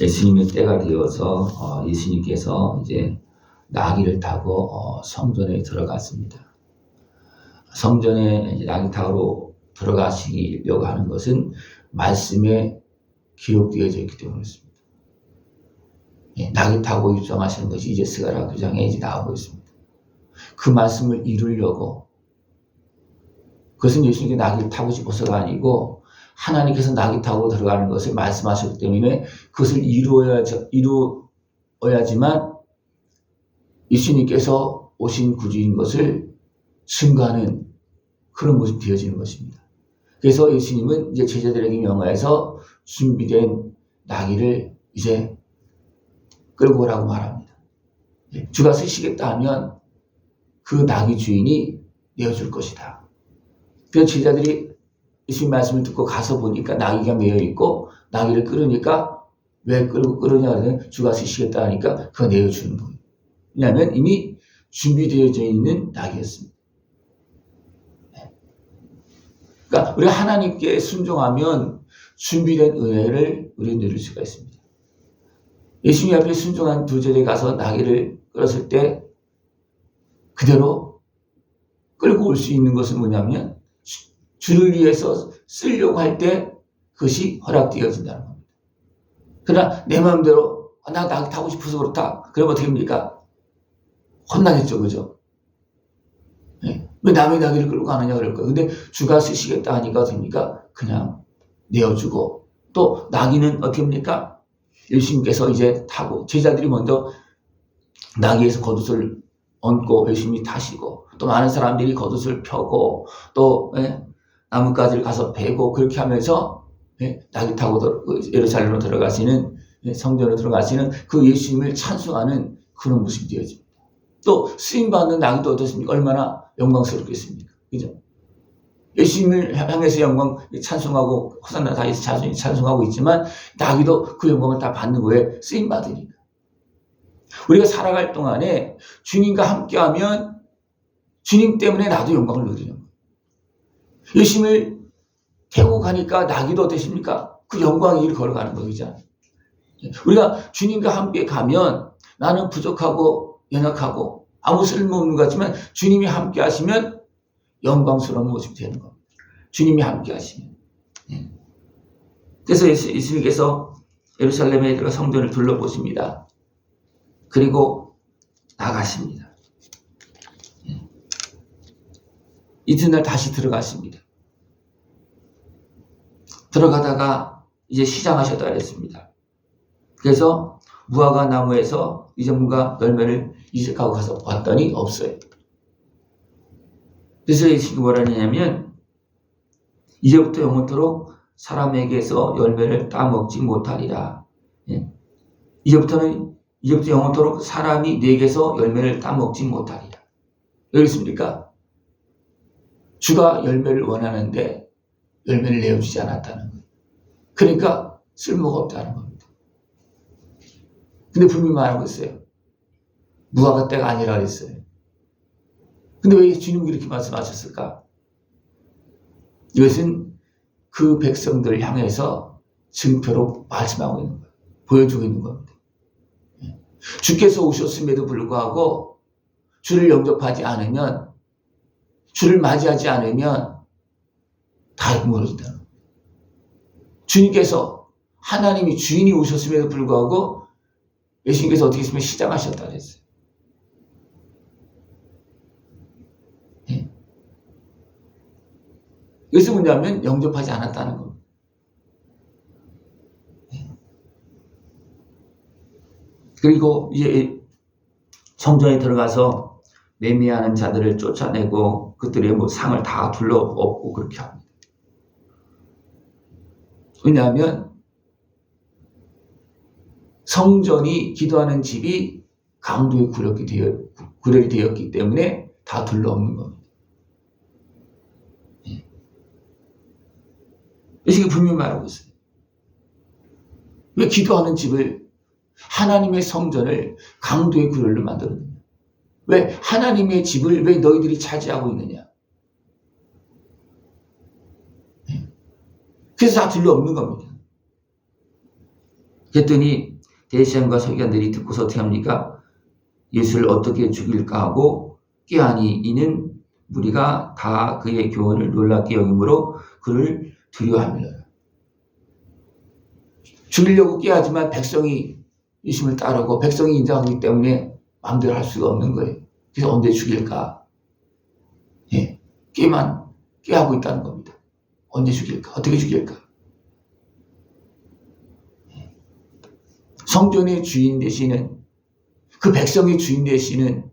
예수님의 때가 되어서 어, 예수님께서 이제 나귀를 타고 어, 성전에 들어갔습니다. 성전에 나귀 타고 들어가시려고 하는 것은 말씀에 기록되어져 있기 때문이었습니다. 예, 나귀 타고 입성하시는 것이 이제 스가랴 9장에 이제 나오고 있습니다. 그 말씀을 이루려고 그것은 예수님께 나귀를 타고 싶어서가 아니고 하나님께서 나귀 타고 들어가는 것을 말씀하셨기 때문에 그것을 이루어야, 이루어야지만 예수님께서 오신 구주인 것을 증거하는 그런 모습이 되어지는 것입니다. 그래서 예수님은 이제 제자들에게 명하여서 준비된 나귀를 이제 끌고 오라고 말합니다. 예, 주가 쓰시겠다 하면 그 나귀 주인이 내어줄 것이다. 그래서 제자들이 예수님 말씀을 듣고 가서 보니까 나귀가 매여 있고 나귀를 끌으니까 왜 끌고 끌으냐 하면 주가 쓰시겠다 하니까 그거 내어주는 거예요. 왜냐하면 이미 준비되어져 있는 낙이었습니다. 네. 그러니까 우리가 하나님께 순종하면 준비된 은혜를 우리 누릴 수가 있습니다. 예수님 앞에 순종한 두 제자 가서 나귀를 끌었을 때 그대로 끌고 올 수 있는 것은 뭐냐면 주를 위해서 쓰려고 할 때 그것이 허락되어진다는 겁니다. 그러나 내 마음대로 아, 나 타고 싶어서 그렇다. 그러면 어떻게 합니까? 혼나겠죠, 그죠? 네. 왜 남의 나귀를 끌고 가느냐 그럴 거예요. 근데 주가 쓰시겠다 하니까 됩니까? 그냥 내어주고 또 나귀는 어떻게 합니까? 예수님께서 이제 타고 제자들이 먼저 나귀에서 겉옷을 얹고 열심히 타시고 또 많은 사람들이 겉옷을 펴고 또 예, 나뭇가지를 가서 베고 그렇게 하면서 예, 나귀 타고 그 예루살렘으로 들어가시는 예, 성전으로 들어가시는 그 예수님을 찬송하는 그런 모습이 되어집니다. 또 쓰임받는 나귀도 어떻습니까? 얼마나 영광스럽겠습니까? 그죠? 예수님을 향해서 영광 찬송하고 호산나 다해서 자손이 찬송하고 있지만 나귀도 그 영광을 다 받는 거에 쓰임 받으니까. 우리가 살아갈 동안에 주님과 함께하면 주님 때문에 나도 영광을 누리는 예수님을 태우고 가니까 나귀도 어떠십니까? 그 영광의 길을 걸어가는 거죠. 우리가 주님과 함께 가면 나는 부족하고 연약하고 아무 쓸모없는 것 같지만 주님이 함께 하시면 영광스러운 모습이 되는 겁니다. 주님이 함께 하시면. 예. 그래서 예수 님께서 예루살렘에 들어가 성전을 둘러보십니다. 그리고 나가십니다. 예. 이튿날 다시 들어가십니다. 들어가다가 이제 시장하셨다 그랬습니다. 그래서 무화과 나무에서 이제 뭔가 열매를 이식하고 가서 봤더니 없어요. 그래서 예수님이 뭐라 하냐면 이제부터 영원토록 사람에게서 열매를 따먹지 못하리라. 예. 이제부터는 이제부터 영원토록 사람이 내게서 열매를 따먹지 못하리라. 왜 그렇습니까? 주가 열매를 원하는데 열매를 내어주지 않았다는 거예요. 그러니까 쓸모가 없다는 겁니다. 근데 분명히 말하고 있어요. 무화과 때가 아니라 그랬어요. 근데 왜 주님이 그렇게 말씀하셨을까? 이것은 그 백성들을 향해서 증표로 말씀하고 있는 거예요. 보여주고 있는 겁니다. 예. 주께서 오셨음에도 불구하고 주를 영접하지 않으면 주를 맞이하지 않으면 다 무너진다는 겁니다. 주님께서 하나님이 주인이 오셨음에도 불구하고 예수님께서 어떻게 했으면 시작하셨다 그랬어요. 예. 이것은 뭐냐면 영접하지 않았다는 겁니다. 예. 그리고 이제 성전에 들어가서 매미하는 자들을 쫓아내고 그들의 뭐 상을 다 둘러엎고 그렇게 합니다. 왜냐하면 성전이 기도하는 집이 강도의 구력이 되어, 구력이 되었기 때문에 다 둘러엎는 겁니다. 예. 이게 분명히 말하고 있어요. 왜 기도하는 집을 하나님의 성전을 강도의 구렬로 만들었느냐? 왜 하나님의 집을 왜 너희들이 차지하고 있느냐? 예. 그래서 다 둘러엎는 겁니다. 했더니 대시장과 서기관들이 듣고서 어떻게 합니까? 예수를 어떻게 죽일까 하고 꾀하니 이는 무리가 다 그의 교훈을 놀랍게 여김으로 그를 두려워합니다. 죽이려고 꾀하지만 백성이 예수님을 따르고 백성이 인정하기 때문에 마음대로 할 수가 없는 거예요. 그래서 언제 죽일까? 예, 꾀만 꾀하고 있다는 겁니다. 언제 죽일까? 어떻게 죽일까? 예. 성전의 주인 되시는 그 백성의 주인 되시는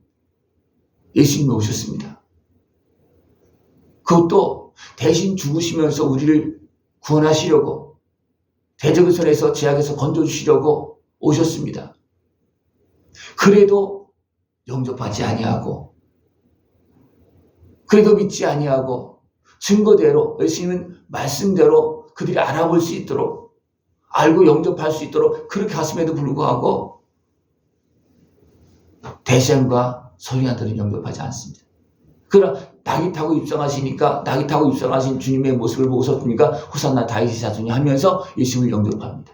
예수님이 오셨습니다. 그것도 대신 죽으시면서 우리를 구원하시려고 대적의 손에서 제약에서 건져주시려고 오셨습니다. 그래도 영접하지 아니하고 그래도 믿지 아니하고 증거대로 예수님은 말씀대로 그들이 알아볼 수 있도록 알고 영접할 수 있도록 그렇게 하심에도 불구하고 대시안과 서리안들은 영접하지 않습니다. 그러나 낙이 타고 입성하시니까 낙이 타고 입성하신 주님의 모습을 보고서 습니까 호산나 자손이 하면서 예수님을 영접합니다.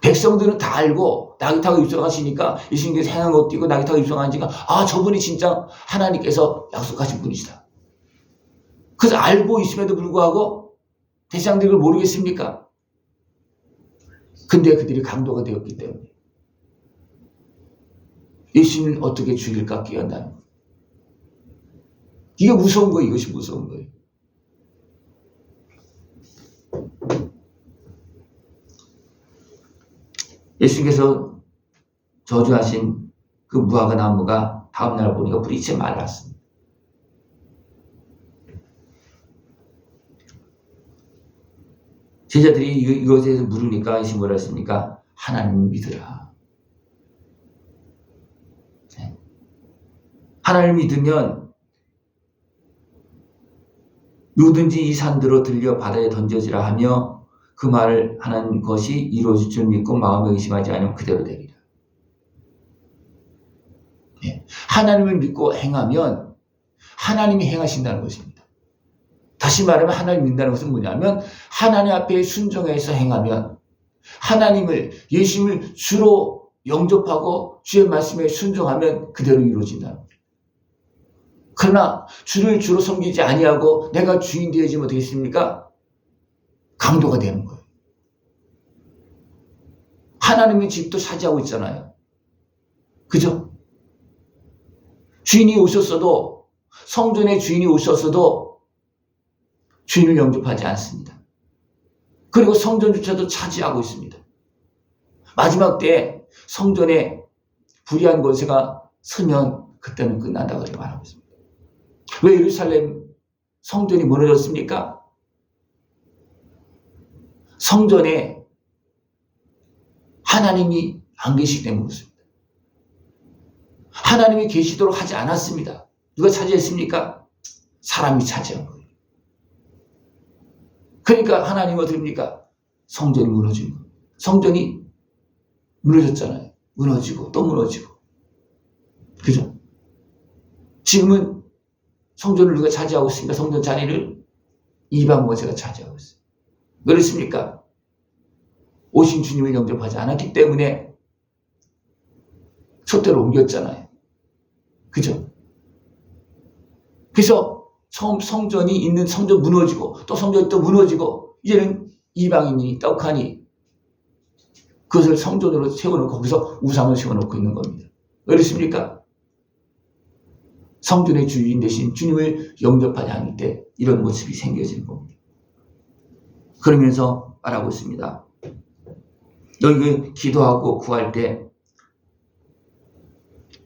백성들은 다 알고 낙이 타고 입성하시니까 예수님께서 행한 것 뛰고 낙이 타고 입성하니까 아 저분이 진짜 하나님께서 약속하신 분이시다. 그래서 알고 있음에도 불구하고 대상들이 그걸 모르겠습니까? 근데 그들이 강도가 되었기 때문에 예수님을 어떻게 죽일까 거예요. 이게 무서운 거예요. 이것이 무서운 거예요. 예수님께서 저주하신 그 무화과 나무가 다음날 보니까 채 말랐습니다. 제자들이 이- 이것에 대해서 물으니까 예수님 뭐라 했습니까? 하나님 믿으라. 네. 하나님 믿으면 누든지 이 산들로 들려 바다에 던져지라 하며 그 말을 하는 것이 이루어질 줄 믿고 마음에 의심하지 않으면 그대로 되리라. 하나님을 믿고 행하면 하나님이 행하신다는 것입니다. 다시 말하면 하나님 믿는다는 것은 뭐냐면 하나님 앞에 순종해서 행하면 하나님을 예수님을 주로 영접하고 주의 말씀에 순종하면 그대로 이루어진다는 거예요. 그러나 주를 주로 섬기지 아니하고 내가 주인 되어지면 어떻겠습니까? 강도가 되는 거예요. 하나님의 집도 차지하고 있잖아요. 그죠? 주인이 오셨어도 성전의 주인이 오셨어도 주인을 영접하지 않습니다. 그리고 성전조차도 차지하고 있습니다. 마지막 때 성전에 불의한 권세가 서면 그때는 끝난다 그렇게 말하고 있습니다. 왜 예루살렘 성전이 무너졌습니까? 성전에 하나님이 안 계시기 때문에 그렇습니다. 하나님이 계시도록 하지 않았습니다. 누가 차지했습니까? 사람이 차지한 거예요. 그러니까 하나님은 어떻게 합니까? 성전이 거예요. 성전이 무너졌잖아요. 무너지고 또 무너지고. 그죠? 지금은 성전을 누가 차지하고 있습니까? 성전 자리를 이방 권세가 차지하고 있어요. 그렇습니까? 오신 주님을 영접하지 않았기 때문에 촛대로 옮겼잖아요. 그죠? 그래서 성, 성전이 있는 성전 무너지고 또 성전이 또 무너지고 이제는 이방인이 떡하니 그것을 성전으로 세워놓고 거기서 우상을 세워놓고 있는 겁니다. 그렇습니까? 성전의 주인 대신 주님을 영접하지 않을 때 이런 모습이 생겨지는 겁니다. 그러면서 말하고 있습니다. 너희 그 기도하고 구할 때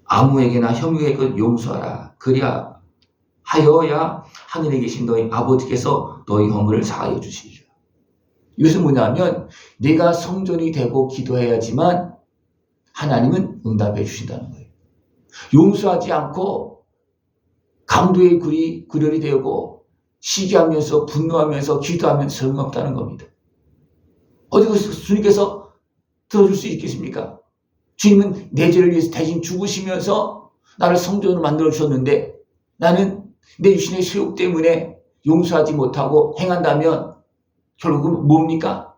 아무에게나 형에게 용서하라. 그리야 하여야 하늘에 계신 너희 아버지께서 너희 허물을 사하여 주시리라. 이것은 뭐냐면 내가 성전이 되고 기도해야지만 하나님은 응답해 주신다는 거예요. 용서하지 않고 강도의 굴이 구렬이 되고 시기하면서 분노하면서 기도하면 소용없다는 겁니다. 어디 그 주님께서 들어줄 수 있겠습니까? 주님은 내 죄를 위해서 대신 죽으시면서 나를 성전으로 만들어 주셨는데 나는 내 유신의 소욕 때문에 용서하지 못하고 행한다면 결국은 뭡니까?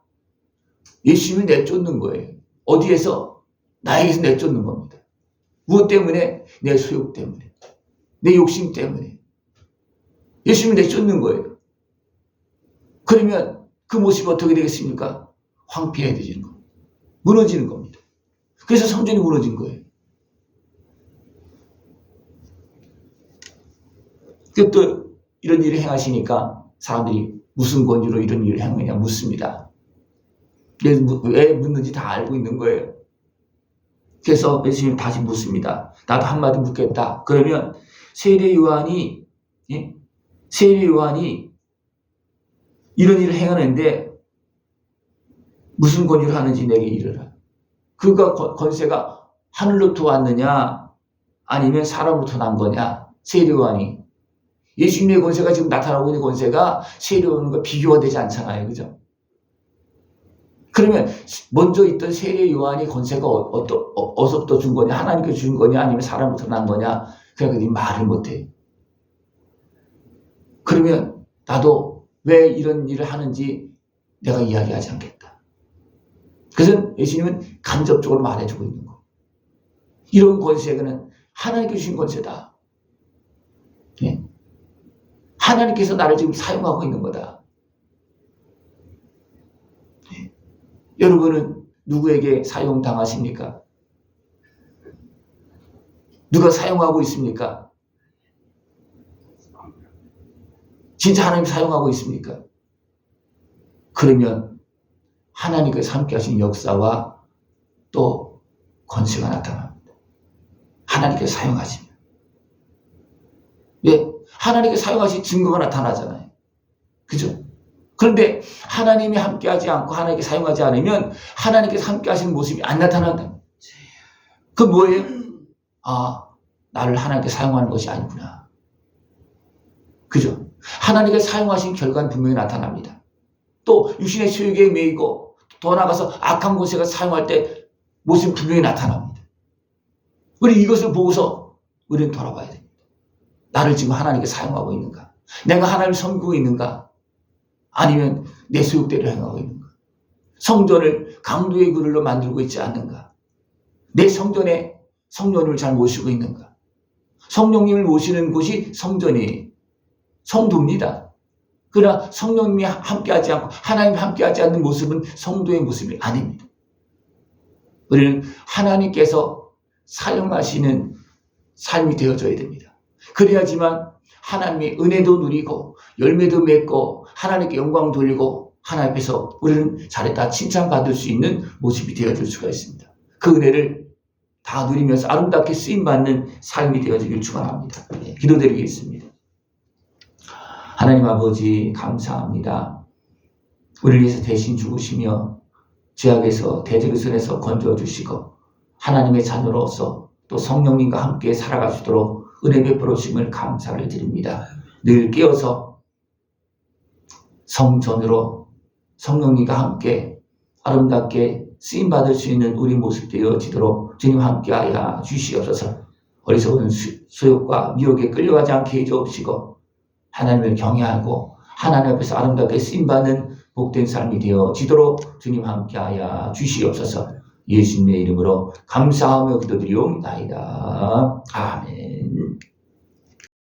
예수님을 내쫓는 거예요. 어디에서? 나에게서 내쫓는 겁니다. 무엇 때문에? 내 소욕 때문에. 내 욕심 때문에. 예수님을 내쫓는 거예요. 그러면 그 모습이 어떻게 되겠습니까? 황폐해지는 겁니다. 무너지는 겁니다. 그래서 성전이 무너진 거예요. 그 또 이런 일을 행하시니까 사람들이 무슨 권유로 이런 일을 행하느냐 묻습니다. 왜, 묻는지 다 알고 있는 거예요. 그래서 예수님 다시 묻습니다. 나도 한마디 묻겠다. 그러면 세례 요한이 예? 세례 요한이 이런 일을 행하는데 무슨 권유를 하는지 내게 이르라. 그가 권- 권세가 하늘로부터 왔느냐 아니면 사람으로부터 난 거냐 세례 요한이 예수님의 권세가 지금 나타나고 있는 권세가 세례 요한과 비교가 되지 않잖아요. 그죠? 그러면 먼저 있던 세례 요한이 권세가 어, 어떠, 어, 어디서부터 준 거냐 하나님께 준 거냐 아니면 사람부터 난 거냐 그냥 그들이 말을 못해. 그러면 나도 왜 이런 일을 하는지 내가 이야기하지 않겠다. 그래서 예수님은 간접적으로 말해주고 있는 거. 이런 권세는 하나님께 주신 권세다. 예? 하나님께서 나를 지금 사용하고 있는 거다. 예. 여러분은 누구에게 사용당하십니까? 누가 사용하고 있습니까? 진짜 하나님 사용하고 있습니까? 그러면 하나님께서 함께 하신 역사와 또 권세가 나타납니다. 하나님께서 사용하시면. 예, 하나님께 사용하신 증거가 나타나잖아요. 그죠? 그런데 하나님이 함께 하지 않고 하나님께 사용하지 않으면 하나님께서 함께 하시는 모습이 안 나타난다. 그 뭐예요? 아, 나를 하나님께 사용하는 것이 아니구나. 그죠? 하나님께 사용하신 결과는 분명히 나타납니다. 또 육신의 소욕에 매이고 더 나아가서 악한 곳에가 사용할 때 모습이 분명히 나타납니다. 우리 이것을 보고서 우리는 돌아봐야 됩니다. 나를 지금 하나님께 사용하고 있는가? 내가 하나님을 섬기고 있는가? 아니면 내 소욕대로 행하고 있는가? 성전을 강도의 그늘로 만들고 있지 않는가? 내 성전에 성령님을 잘 모시고 있는가? 성령님을 모시는 곳이 성전이 성도입니다. 그러나 성령님이 함께하지 않고 하나님이 함께하지 않는 모습은 성도의 모습이 아닙니다. 우리는 하나님께서 사용하시는 삶이 되어져야 됩니다. 그래야지만 하나님의 은혜도 누리고 열매도 맺고 하나님께 영광 돌리고 하나님 앞에서 우리는 잘했다 칭찬받을 수 있는 모습이 되어질 수가 있습니다. 그 은혜를 다 누리면서 아름답게 쓰임받는 삶이 되어지길 축원합니다. 예, 기도드리겠습니다. 하나님 아버지 감사합니다. 우리를 위해서 대신 죽으시며 죄악에서 대적의 손에서 건져 주시고 하나님의 자녀로서 또 성령님과 함께 있도록 은혜 베풀어 주심을 감사를 드립니다. 늘 깨어서 성전으로 성령님과 함께 아름답게 쓰임 받을 수 있는 우리 모습 되어지도록 주님 함께하여 주시옵소서. 어리석은 수- 소욕과 미혹에 끌려가지 않게 해주옵시고 하나님을 경외하고 하나님 앞에서 아름답게 쓰임 받는 복된 삶이 되어지도록 주님 함께하여 주시옵소서. 예수님의 이름으로 감사하며 기도드리옵나이다. 아멘.